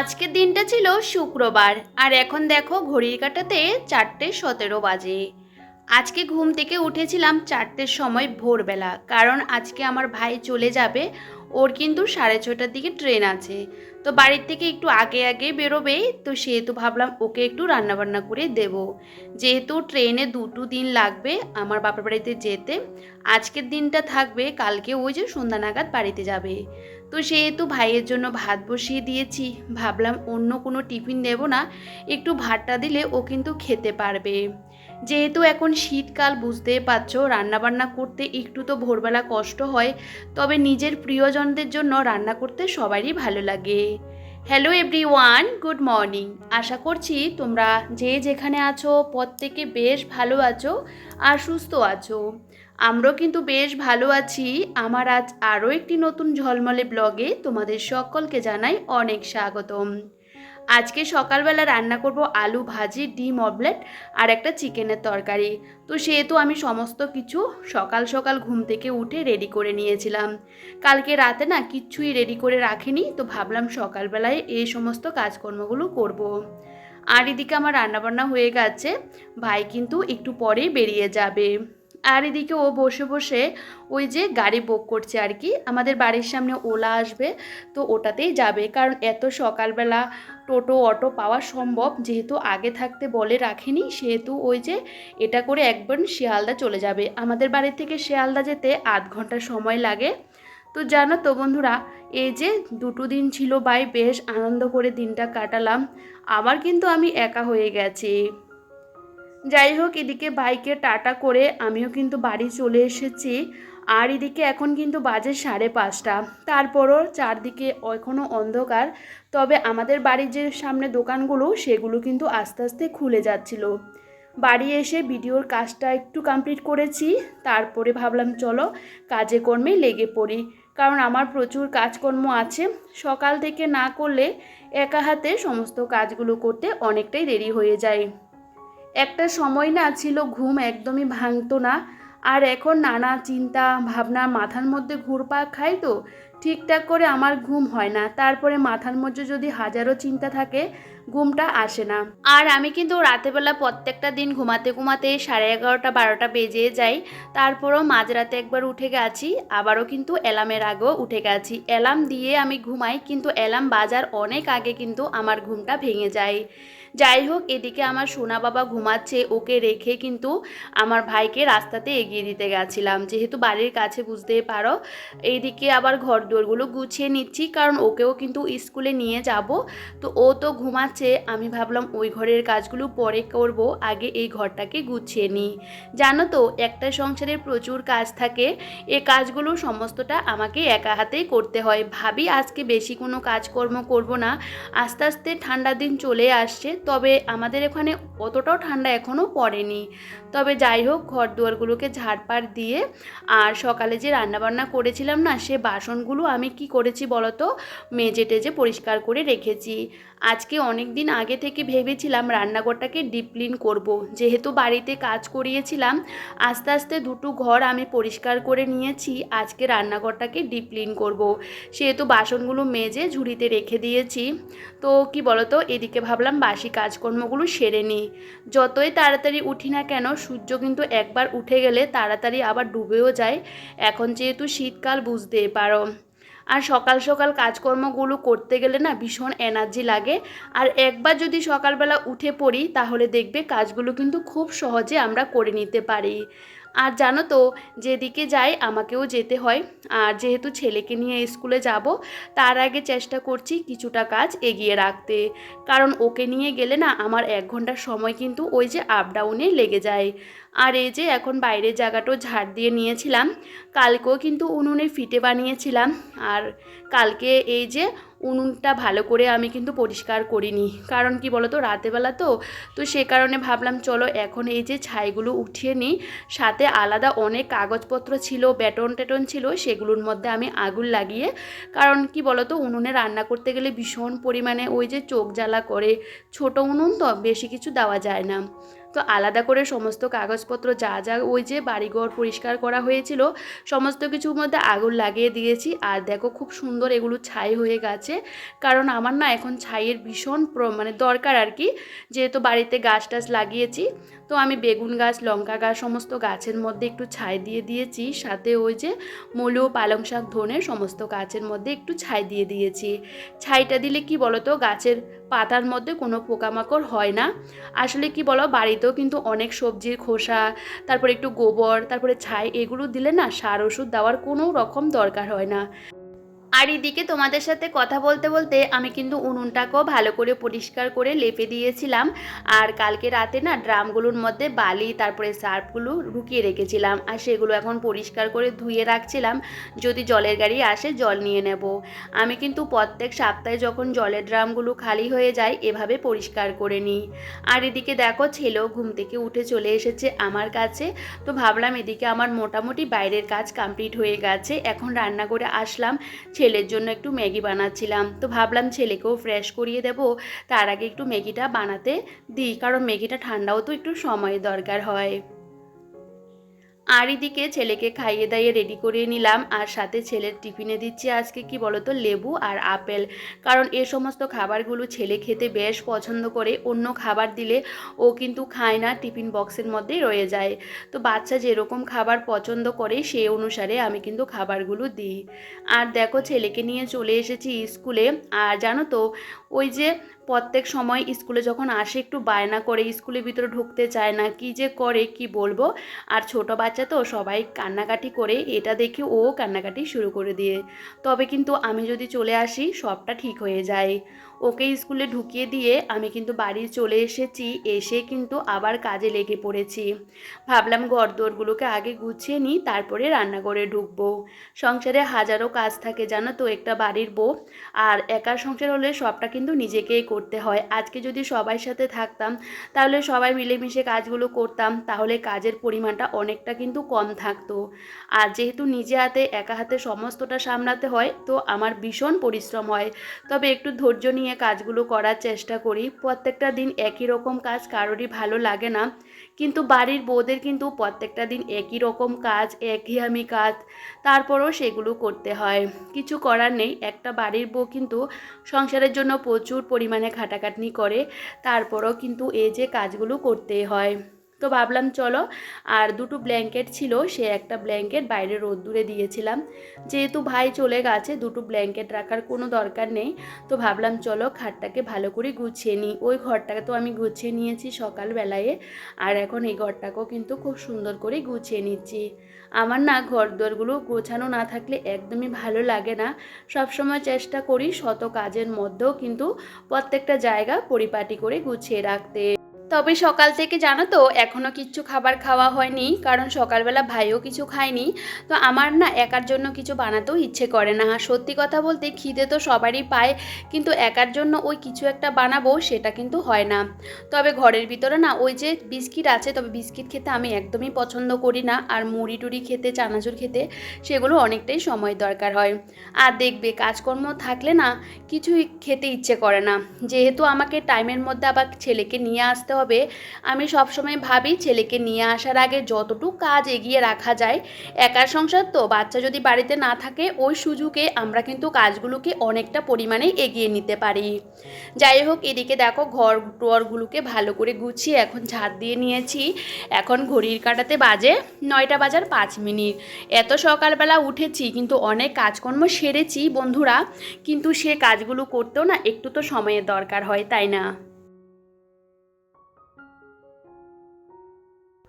আজকের দিনটা ছিল শুক্রবার, আর এখন দেখো ঘড়ির কাটাতে চারটে সতেরো বাজে। আজকে ঘুম থেকে উঠেছিলাম চারটের সময় ভোরবেলা, কারণ আজকে আমার ভাই চলে যাবে, ওর কিন্তু সাড়ে ছটার দিকে ট্রেন আছে। তো বাড়ির থেকে একটু আগে আগে বেরোবে তো সেহেতু ভাবলাম ওকে একটু রান্নাবান্না করে দেব। যেহেতু ট্রেনে দুটো দিন লাগবে আমার বাপের বাড়িতে যেতে, আজকের দিনটা থাকবে কালকে ওই যে সন্ধ্যা নাগাদ বাড়িতে যাবে। তো সেহেতু ভাইয়ের জন্য ভাত বসিয়ে দিয়েছি, ভাবলাম অন্য কোনো টিফিন দেব না, একটু ভাতটা দিলে ও কিন্তু খেতে পারবে। যেহেতু এখন শীতকাল, বুঝতেই পারছ, রান্নাবান্না করতে একটু তো ভোরবেলা কষ্ট হয়, তবে নিজের প্রিয়জনদের জন্য রান্না করতে সবারই ভালো লাগে। Hello everyone good morning আশা করছি তোমরা যে যেখানে আছো, প্রত্যেকে বেশ ভালো আছো আর সুস্থ আছো। আমরাও কিন্তু বেশ ভালো আছি। আমার আজ আরও একটি নতুন ঝলমলে ব্লগে তোমাদের সকলকে জানাই অনেক স্বাগতম। আজকে সকালবেলা রান্না করব আলু ভাজি, ডিম, অমলেট আর একটা চিকেনের তরকারি। তো সেহেতু আমি সমস্ত কিছু সকাল সকাল ঘুম থেকে উঠে রেডি করে নিয়েছিলাম। কালকে রাতে না কিচ্ছুই রেডি করে রাখিনি, তো ভাবলাম সকালবেলায় এই সমস্ত কাজকর্মগুলো করব। আর এদিকে আমার রান্নাবান্না হয়ে গেছে, ভাই কিন্তু একটু পরেই বেরিয়ে যাবে। আর এদিকে ও বসে বসে ওই যে গাড়ি বুক করছে আর কি, আমাদের বাড়ির সামনে ওলা আসবে, তো ওটাতেই যাবে। কারণ এত সকালবেলা টোটো, অটো পাওয়া সম্ভব। যেহেতু আগে থাকতে বলে রাখেনি, সেহেতু ওই যে এটা করে একবার শিয়ালদা চলে যাবে। আমাদের বাড়ি থেকে শিয়ালদা যেতে আধ ঘণ্টা সময় লাগে। তো জানো তো বন্ধুরা, এই যে দুটো দিন ছিল বাই, বেশ আনন্দ করে দিনটা কাটালাম। আবার কিন্তু আমি একা হয়ে গেছি। যাই হোক, এদিকে বাইকে টাটা করে আমিও কিন্তু বাড়ি চলে এসেছি। আর এদিকে এখন কিন্তু বাজে সাড়ে পাঁচটা। তারপরও চারদিকে এখনও অন্ধকার। তবে আমাদের বাড়ির যে সামনে দোকানগুলো, সেগুলো কিন্তু আস্তে আস্তে খুলে যাচ্ছিল। বাড়ি এসে ভিডিওর কাজটা একটু কমপ্লিট করেছি। তারপরে ভাবলাম, চলো কাজে কর্মে লেগে পড়ি। কারণ আমার প্রচুর কাজকর্ম আছে। সকাল থেকে না করলে একা হাতে সমস্ত কাজগুলো করতে অনেকটাই দেরি হয়ে যায়। একটা সময় না ছিল ঘুম একদমই ভাঙতো না। আর এখন নানা চিন্তা ভাবনা মাথার মধ্যে ঘুরপাক খাই তো? ঠিকঠাক করে আমার ঘুম হয় না। তারপরে মাথার মধ্যে যদি হাজারো চিন্তা থাকে ঘুমটা আসে না। আর আমি কিন্তু রাতেবেলা প্রত্যেকটা দিন ঘুমাতে ঘুমাতে সাড়ে এগারোটা, বারোটা বেজে যাই তারপরও মাঝরাতে একবার উঠে গেছি, আবারও কিন্তু অ্যালার্মের আগেও উঠে গেছি। অ্যালার্ম দিয়ে আমি ঘুমাই, কিন্তু অ্যালার্ম বাজার অনেক আগে কিন্তু আমার ঘুমটা ভেঙে যায়। যাই হোক, এদিকে আমার সোনা বাবা ঘুমাচ্ছে, ওকে রেখে কিন্তু আমার ভাইকে রাস্তাতে এগিয়ে দিতে গেছিলাম। যেহেতু বাড়ির কাছে বুঝতেই পারো এইদিকে আবার ঘর দোরগুলো গুছিয়ে নিচ্ছি, কারণ ওকেও কিন্তু স্কুলে নিয়ে যাব। তো ও তো ঘুমাচ্ছে আমি ভাবলাম ওই ঘরের কাজগুলো পরে করব, আগে এই ঘরটাকে গুছিয়ে নিই। জানো তো, একটা সংসারে প্রচুর কাজ থাকে, এ কাজগুলো সমস্তটা আমাকে একা হাতেই করতে হয়। ভাবি, আজকে বেশি কোনো কাজকর্ম করব না, আস্তে আস্তে ঠান্ডা দিন চলে আসছে, তবে আমাদের এখানে অতটাও ঠান্ডা এখনও পড়েনি। তবে যাই হোক ঘর দুয়ারগুলোকে ঝাড়পাড় দিয়ে, আর সকালে যে রান্নাবান্না করেছিলাম না, সে বাসনগুলো আমি কি করেছি বলতো মেজে টেজে পরিষ্কার করে রেখেছি। আজকে অনেক দিন আগে থেকে ভেবেছিলাম রান্নাঘরটাকে ডিপ ক্লিন করব। যেহেতু বাড়িতে কাজ করিয়েছিলাম, আস্তে আস্তে দুটো ঘর আমি পরিষ্কার করে নিয়েছি, আজকে রান্নাঘরটাকে ডিপ ক্লিন করব। সেহেতু বাসনগুলো মেজে ঝুড়িতে রেখে দিয়েছি তো কি বলতো, এদিকে ভাবলাম বাসি কাজকর্মগুলো সেরে নিই যতই তাড়াতাড়ি উঠি না কেন, সূর্য কিন্তু একবার উঠে গেলে তাড়াতাড়ি আবার ডুবেও যায় এখন যেহেতু শীতকাল বুঝতে পারো আর সকাল সকাল কাজকর্মগুলো করতে গেলে না ভীষণ এনার্জি লাগে। আর একবার যদি সকালবেলা উঠে পড়ি, তাহলে দেখবে কাজগুলো কিন্তু খুব সহজে আমরা করে নিতে পারি। আর জানো তো, যেদিকে যাই আমাকেও যেতে হয়। আর যেহেতু ছেলেকে নিয়ে স্কুলে যাব, তার আগে চেষ্টা করছি কিছুটা কাজ এগিয়ে রাখতে। কারণ ওকে নিয়ে গেলে না আমার এক ঘণ্টার সময় কিন্তু ওই যে আপ ডাউনে লেগে যায়। আর এই যে এখন বাইরের জায়গাটাও ঝাড় দিয়ে নিয়েছিলাম, কালকেও কিন্তু উনুনে ফিটে বানিয়েছিলাম। আর কালকে এই যে উনুনটা ভালো করে আমি কিন্তু পরিষ্কার করিনি। কারণ কি বলতো? রাতেবেলা তো তো সে কারণে ভাবলাম, চলো এখন এই যে ছাইগুলো উঠিয়ে নিই, সাথে আলাদা অনেক কাগজপত্র ছিল, বেটন টেটন ছিল, সেগুলোর মধ্যে আমি আগুন লাগিয়ে, কারণ কি বলতো? উনুনে রান্না করতে গেলে ভীষণ পরিমাণে ওই যে চোখ জ্বালা করে, ছোট উনুন তো, বেশি কিছু দেওয়া যায় না। তো আলাদা করে সমস্ত কাগজপত্র যা যা ওই যে বাড়িঘর পরিষ্কার করা হয়েছিল, সমস্ত কিছুর মধ্যে আগুন লাগিয়ে দিয়েছি। আর দেখো খুব সুন্দর এগুলো ছাই হয়ে গেছে। কারণ আমার না এখন ছাইয়ের ভীষণ মানে দরকার আর কি। যেহেতু বাড়িতে গাছ টাছ লাগিয়েছি তো আমি বেগুন গাছ, লঙ্কা গাছ সমস্ত গাছের মধ্যে একটু ছাই দিয়ে দিয়েছি। সাথে ওই যে মূলো পালং শাক ধনে সমস্ত গাছের মধ্যে একটু ছাই দিয়ে দিয়েছি। ছাইটা দিলে কি বলতো, গাছের পাতার মধ্যে কোনো পোকামাকড় হয় না। আসলে কি বলো, বাড়িতেও কিন্তু অনেক সবজির খোসা, তারপরে একটু গোবর, তারপরে ছাই, এগুলো দিলে না সার ওষুধ দেওয়ার কোনো রকম দরকার হয় না। আর এদিকে তোমাদের সাথে কথা বলতে বলতে আমি কিন্তু উনুনটাকেও ভালো করে পরিষ্কার করে লেপে দিয়েছিলাম। আর কালকে রাতে না ড্রামগুলোর মধ্যে বালি, তারপরে সার্ফগুলো ঢুকিয়ে রেখেছিলাম। আর সেগুলো এখন পরিষ্কার করে ধুয়ে রাখছিলাম। যদি জলের গাড়ি আসে জল নিয়ে নেব। আমি কিন্তু প্রত্যেক সপ্তাহে যখন জলের ড্রামগুলো খালি হয়ে যায়, এভাবে পরিষ্কার করে নিই। আর এদিকে দেখো ছেলেও ঘুম থেকে উঠে চলে এসেছে আমার কাছে। তো ভাবলাম এদিকে আমার মোটামুটি বাইরের কাজ কমপ্লিট হয়ে গেছে। এখন রান্না করে আসলাম। ছেলের জন্য একটু ম্যাগি বানাচ্ছিলাম। তো ভাবলাম ছেলেকেও ফ্রেশ করিয়ে দেব। তার আগে একটু ম্যাগিটা বানাতে দিই, কারণ ম্যাগিটা ঠান্ডাও তো একটু সময় দরকার হয়। আর এদিকে ছেলেকে খাইয়ে দাইয়ে রেডি করিয়ে নিলাম, আর সাথে ছেলের টিফিনে দিচ্ছি আজকে কি বলতো, লেবু আর আপেল। কারণ এ সমস্ত খাবারগুলো ছেলে খেতে বেশ পছন্দ করে, অন্য খাবার দিলে ও কিন্তু খায় না টিফিন বক্সের মধ্যেই রয়ে যায়। তো বাচ্চা যেরকম খাবার পছন্দ করে সেই অনুসারে আমি কিন্তু খাবারগুলো দিই। আর দেখো, ছেলেকে নিয়ে চলে এসেছি স্কুলে, আর জানো তো, ওই যে প্রত্যেক সময় স্কুলে যখন আসে, একটু বায়না করে স্কুলের ভিতরে ঢুকতে চায় না, কি যে করে, কি বলব? আর ছোট বাচ্চা তো সবাই কান্নাকাটি করে, এটা দেখে ও কান্নাকাটি শুরু করে দিয়ে। তবে কিন্তু আমি যদি চলে আসি, সবটা ঠিক হয়ে যায়। ওকে স্কুলে ঢুকিয়ে দিয়ে আমি কিন্তু বাড়ি চলে এসেছি, এসে কিন্তু আবার কাজে লেগে পড়েছি। ভাবলাম ঘরদোরগুলোকে আগে গুছিয়ে নিই, তারপরে রান্নাঘরে ঢুকবো। সংসারে হাজারো কাজ থাকে, জানো তো, একটা বাড়ির বউ। আর একার সংসার হলে সবটা কিন্তু নিজেকেই করতে হয়। আজকে যদি সবার সাথে থাকতাম, তাহলে সবাই মিলেমিশে কাজগুলো করতাম, তাহলে কাজের পরিমাণটা অনেকটা কিন্তু কম থাকতো। আর যেহেতু নিজে হাতে, একা হাতে সমস্তটা সামলাতে হয়, তো আমার ভীষণ পরিশ্রম হয়। তবে একটু ধৈর্য নিয়ে কাজগুলো করার চেষ্টা করি। প্রত্যেকটা দিন একই রকম কাজ কারোরই ভালো লাগে না। কিন্তু বাড়ির বউদের কিন্তু প্রত্যেকটা দিন একই রকম কাজ একঘেয়ামি কাজ, তারপরও সেগুলো করতে হয়। কিছু করার নেই। একটা বাড়ির বউ কিন্তু সংসারের জন্য প্রচুর পরিমাণে খাটাখাটনি করে, তারপরও কিন্তু এই যে কাজগুলো করতেই হয়। তো ভাবলাম চলো, আর দুটো ব্ল্যাঙ্কেট ছিল, সে একটা ব্ল্যাঙ্কেট বাইরে রোদ্দুরে দিয়েছিলাম। যেহেতু ভাই চলে গেছে, দুটো ব্ল্যাঙ্কেট রাখার কোনো দরকার নেই। তো ভাবলাম চলো খাটটাকে ভালো করে গুছিয়ে নিই। ওই ঘরটাকে তো আমি গুছিয়ে নিয়েছি সকালবেলায়। আর এখন এই ঘরটাকেও কিন্তু খুব সুন্দর করে গুছিয়ে নিচ্ছি। আমার না ঘর দোরগুলো গোছানো না থাকলে একদমই ভালো লাগে না। সবসময় চেষ্টা করি শত কাজের মধ্যেও কিন্তু প্রত্যেকটা জায়গা পরিপাটি করে গুছিয়ে রাখতে। তবে সকাল থেকে জানো তো এখনও কিচ্ছু খাবার খাওয়া হয়নি, কারণ সকালবেলা ভাইও কিছু খায়নি। তো আমার না একার জন্য কিছু বানাতেও ইচ্ছে করে না। সত্যি কথা বলতে খিদে তো সবারই পায়, কিন্তু একার জন্য ওই কিছু একটা বানাবো সেটা কিন্তু হয় না। তবে ঘরের ভিতরে না ওই যে বিস্কিট আছে, তবে বিস্কিট খেতে আমি একদমই পছন্দ করি না। আর মুড়ি টুড়ি খেতে, চানাচুর খেতে সেগুলো অনেকটাই সময় দরকার হয়। আর দেখবে কাজকর্ম থাকলে না কিছুই খেতে ইচ্ছে করে না। যেহেতু আমাকে টাইমের মধ্যে আবার ছেলেকে নিয়ে আসতে হবে। আমি সবসময় ভাবি ছেলেকে নিয়ে আসার আগে যতটুকু কাজ এগিয়ে রাখা যায়, একার সংসার তো, বাচ্চা যদি বাড়িতে না থাকে, ওই সুযোগে আমরা কিন্তু কাজগুলোকে অনেকটা পরিমাণে এগিয়ে নিতে পারি। যাই হোক, এদিকে দেখো ঘর টরগুলোকে ভালো করে গুছিয়ে এখন ঝাড় দিয়ে নিয়েছি। এখন ঘড়ির কাটাতে বাজে নয়টা বাজার পাঁচ মিনিট। এত সকালবেলা উঠেছি, কিন্তু অনেক কাজকর্ম সেরেছি বন্ধুরা, কিন্তু সে কাজগুলো করতেও না একটু তো সময়ের দরকার হয়, তাই না?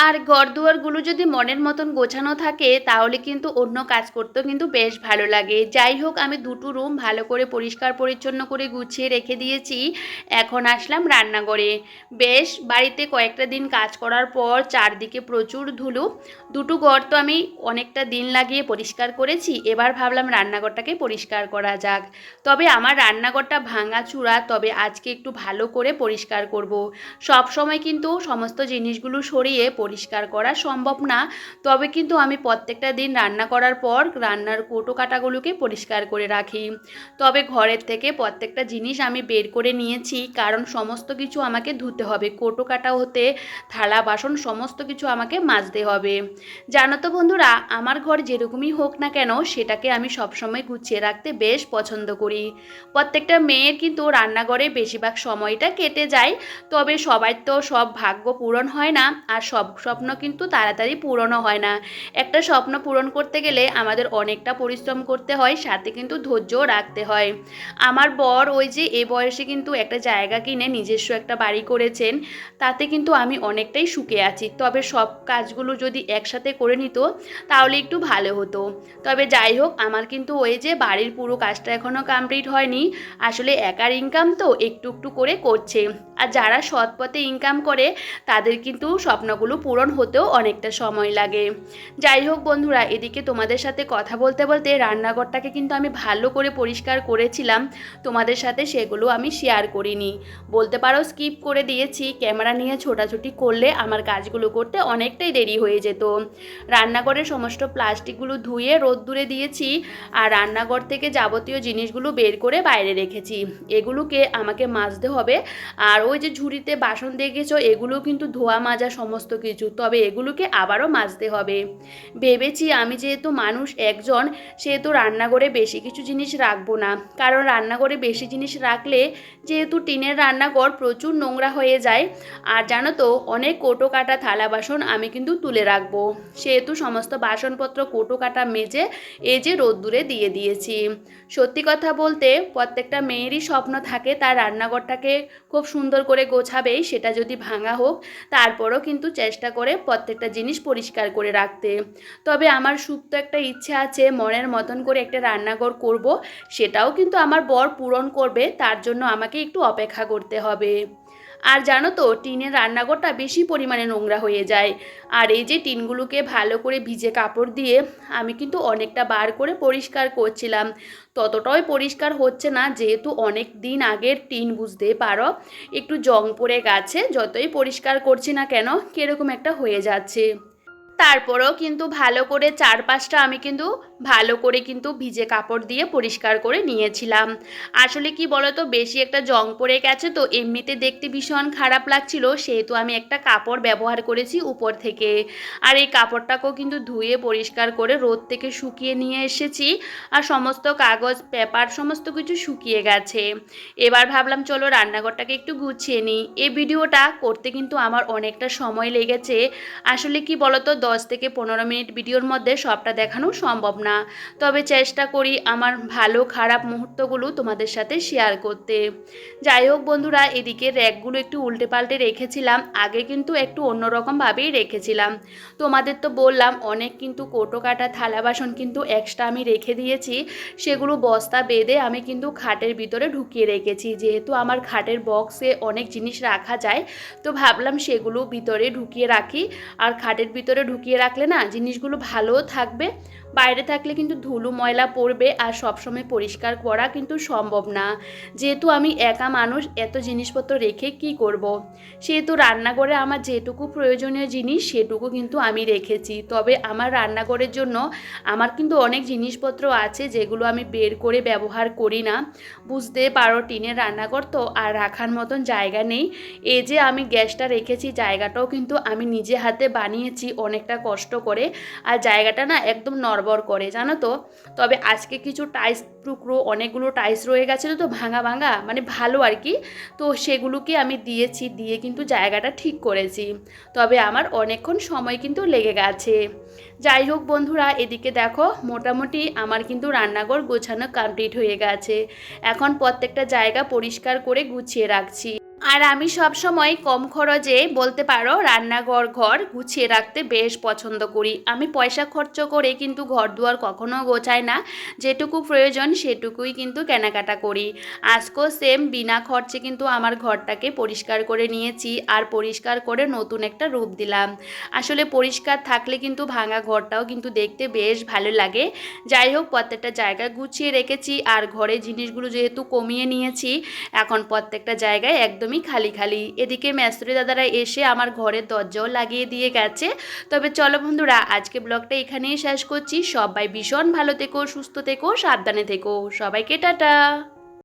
আর ঘরদুয়ারগুলো যদি মনের মতন গোছানো থাকে, তাহলে কিন্তু অন্য কাজ করতেও কিন্তু বেশ ভালো লাগে। যাই হোক, আমি দুটো রুম ভালো করে পরিষ্কার পরিচ্ছন্ন করে গুছিয়ে রেখে দিয়েছি। এখন আসলাম রান্নাঘরে। বেশ, বাড়িতে কয়েকটা দিন কাজ করার পর চারদিকে প্রচুর ধুলো। দুটো ঘর তো আমি অনেকটা দিন লাগিয়ে পরিষ্কার করেছি। এবার ভাবলাম রান্নাঘরটাকে পরিষ্কার করা যাক। তবে আমার রান্নাঘরটা ভাঙা চূড়া, তবে আজকে একটু ভালো করে পরিষ্কার করব। সব সময় কিন্তু সমস্ত জিনিসগুলো সরিয়ে পরিষ্কার করা সম্ভব না। তবে কিন্তু আমি প্রত্যেকটা দিন রান্না করার পর রান্নার কোটো কাটাগুলোকে পরিষ্কার করে রাখি। তবে ঘরের থেকে প্রত্যেকটা জিনিস আমি বের করে নিয়েছি, কারণ সমস্ত কিছু আমাকে ধুতে হবে। কোটো কাটা হতে, থালা, বাসন সমস্ত কিছু আমাকে মাজতে হবে। জানো তো বন্ধুরা, আমার ঘর যেরকমই হোক না কেন, সেটাকে আমি সবসময় গুছিয়ে রাখতে বেশ পছন্দ করি। প্রত্যেকটা মেয়ের কিন্তু রান্নাঘরে বেশিরভাগ সময়টা কেটে যায়, তবে সবার তো সব ভাগ্য পূরণ হয় না, আর সব স্বপ্ন কিন্তু তাড়াতাড়ি পূরণও হয় না। একটা স্বপ্ন পূরণ করতে গেলে আমাদের অনেকটা পরিশ্রম করতে হয়, সাথে কিন্তু ধৈর্যও রাখতে হয়। আমার বর ওই যে এ বয়সে কিন্তু একটা জায়গা কিনে নিজস্ব একটা বাড়ি করেছেন, তাতে কিন্তু আমি অনেকটাই সুখে আছি। তবে সব কাজগুলো যদি একসাথে করে নিত, তাহলে একটু ভালো হতো। তবে যাই হোক, আমার কিন্তু ওই যে বাড়ির পুরো কাজটা এখনও কমপ্লিট হয়নি। আসলে একার ইনকাম তো একটু একটু করে করছে। আর যারা সৎ পথে ইনকাম করে, তাদের কিন্তু স্বপ্নগুলো পূরণ হতেও অনেকটা সময় লাগে। যাই হোক বন্ধুরা, এদিকে তোমাদের সাথে কথা বলতে বলতে রান্নাঘরটাকে কিন্তু আমি ভালো করে পরিষ্কার করেছিলাম। তোমাদের সাথে সেগুলো আমি শেয়ার করিনি। বলতে পারো স্কিপ করে দিয়েছি ক্যামেরা নিয়ে ছোটাছুটি করলে আমার কাজগুলো করতে অনেকটাই দেরি হয়ে যেত। রান্নাঘরের সমস্ত প্লাস্টিকগুলো ধুয়ে রোদ্দুরে দিয়েছি আর রান্নাঘর থেকে যাবতীয় জিনিসগুলো বের করে বাইরে রেখেছি। এগুলোকে আমাকে মাজতে হবে, আর ওই যে ঝুড়িতে বাসন দেখেছ এগুলো কিন্তু ধোয়া, মাজা সমস্ত কিছু। তবে এগুলোকে আবারও মাজতে হবে। ভেবেছি আমি যেহেতু মানুষ একজন, সেহেতু রান্নাঘরে বেশি কিছু জিনিস রাখব না। কারণ রান্নাঘরে বেশি জিনিস রাখলে যেহেতু টিনের রান্নাঘর প্রচুর নোংরা হয়ে যায়, আর জানো তো, অনেক কোটো কাটা থালা বাসন আমি কিন্তু তুলে রাখব। সেহেতু সমস্ত বাসনপত্র কোটো কাটা মেজে এই যে রোদ্দুরে দিয়ে দিয়েছি। সত্যি কথা বলতে, প্রত্যেকটা মেয়েরই স্বপ্ন থাকে তার রান্নাঘরটাকে খুব সুন্দর করে গোছাবেই, সেটা যদি ভাঙা হোক, তারপরও কিন্তু চেষ্টা করে প্রত্যেকটা জিনিস পরিষ্কার করে রাখতে। তবে আমার সুপ্ত একটা ইচ্ছে আছে, মনের মতন করে একটা রান্নাঘর করব, সেটাও কিন্তু আমার বর পূরণ করবে, তার জন্য আমাকে একটু অপেক্ষা করতে হবে। আর জানো তো, টিনের রান্নাঘরটা বেশি পরিমাণে নোংরা হয়ে যায়। আর এই যে টিনগুলোকে ভালো করে ভিজে কাপড় দিয়ে আমি কিন্তু অনেকটা বার করে পরিষ্কার করছিলাম। ততটাই পরিষ্কার হচ্ছে না, যেহেতু অনেক দিন আগের টিন, বুঝতে পারো? একটু জং পড়ে গেছে, যতই পরিষ্কার করছি না কেন, কীরকম একটা হয়ে যাচ্ছে। তারপরেও কিন্তু ভালো করে চারপাশটা আমি কিন্তু ভালো করে কিন্তু ভিজে কাপড় দিয়ে পরিষ্কার করে নিয়েছিলাম। আসলে কি বলতো, বেশি একটা জং পড়ে গেছে তো এমনিতে দেখতে ভীষণ খারাপ লাগছিল, সেহেতু আমি একটা কাপড় ব্যবহার করেছি উপর থেকে। আর এই কাপড়টাকেও কিন্তু ধুয়ে পরিষ্কার করে রোদ থেকে শুকিয়ে নিয়ে এসেছি আর সমস্ত কাগজ, পেপার, সমস্ত কিছু শুকিয়ে গেছে। এবার ভাবলাম, চলো রান্নাঘরটাকে একটু গুছিয়ে নিই। এই ভিডিওটা করতে কিন্তু আমার অনেকটা সময় লেগেছে। আসলে কি বলতো, দশ থেকে পনেরো মিনিট ভিডিওর মধ্যে সবটা দেখানো সম্ভব না। তবে চেষ্টা করি আমার ভালো, খারাপ মুহূর্তগুলো তোমাদের সাথে শেয়ার করতে। যাই হোক বন্ধুরা, এদিকে র্যাকগুলো একটু উল্টে পাল্টে রেখেছিলাম, আগে কিন্তু একটু অন্যরকমভাবেই রেখেছিলাম। তোমাদের তো বললাম, অনেক কিন্তু কোটো কাটা থালা বাসন কিন্তু এক্সট্রা আমি রেখে দিয়েছি, সেগুলো বস্তা বেঁধে আমি কিন্তু খাটের ভিতরে ঢুকিয়ে রেখেছি। যেহেতু আমার খাটের বক্সে অনেক জিনিস রাখা যায়, তো ভাবলাম সেগুলো ভিতরে ঢুকিয়ে রাখি। আর খাটের ভিতরে ঢুকিয়ে রাখলে না, জিনিসগুলো ভালোও থাকবে বাইরে থাকলে কিন্তু ধুলো ময়লা পড়বে আর সবসময় পরিষ্কার করা কিন্তু সম্ভব না। যেহেতু আমি একা মানুষ, এত জিনিসপত্র রেখে কি করব। সেহেতু রান্নাঘরে আমার যেটুকু প্রয়োজনীয় জিনিস, সেটুকু কিন্তু আমি রেখেছি। তবে আমার রান্নাঘরের জন্য আমার কিন্তু অনেক জিনিসপত্র আছে যেগুলো আমি বের করে ব্যবহার করি না। বুঝতে পারো টিনের রান্নাঘর তো, আর রাখার মতন জায়গা নেই। এই যে আমি গ্যাসটা রেখেছি, জায়গাটাও কিন্তু আমি নিজে হাতে বানিয়েছি, অনেকটা কষ্ট করে। আর জায়গাটা না একদম নড়বড় করে, জানো তো? তবে আজকে কিছু টাইস টুকরো, অনেকগুলো টাইস রয়ে গেছিল তো ভাঙা ভাঙা মানে ভালো আর কি। তো সেগুলোকে আমি দিয়েছি, দিয়ে কিন্তু জায়গাটা ঠিক করেছি। তবে আমার অনেকক্ষণ সময় কিন্তু লেগে গেছে। যাই হোক বন্ধুরা, এদিকে দেখো, মোটামুটি আমার কিন্তু রান্নাঘর গোছানো কমপ্লিট হয়ে গেছে। এখন প্রত্যেকটা জায়গা পরিষ্কার করে গুছিয়ে রাখছি। আর আমি সব সময় কম খরচে বলতে পারো রান্নাঘর, ঘর গুছিয়ে রাখতে বেশ পছন্দ করি। আমি পয়সা খরচ করে কিন্তু ঘর দুয়ার কখনো গোছাই না। যেটুকু প্রয়োজন সেটুকুই কিন্তু কেনাকাটা করি। আজকেও সেম বিনা খরচে কিন্তু আমার ঘরটাকে পরিষ্কার করে নিয়েছি আর পরিষ্কার করে নতুন একটা রূপ দিলাম। আসলে পরিষ্কার থাকলে কিন্তু ভাঙা ঘরটাও কিন্তু দেখতে বেশ ভালো লাগে। যাই হোক, প্রত্যেকটা জায়গা গুছিয়ে রেখেছি আর ঘরে জিনিসগুলো যেহেতু কমিয়ে নিয়েছি, এখন প্রত্যেকটা জায়গায় একদম একদমই খালি খালি। এদিকে মেসরি দাদারা এসে আমার ঘরের দরজাও লাগিয়ে দিয়ে গেছে। তবে চলো বন্ধুরা, আজকে ব্লগটা এখানেই শেষ করছি। সবাই ভীষণ ভালো থেকো, সুস্থ থেকো, সাবধানে থেকো। সবাইকে টাটা।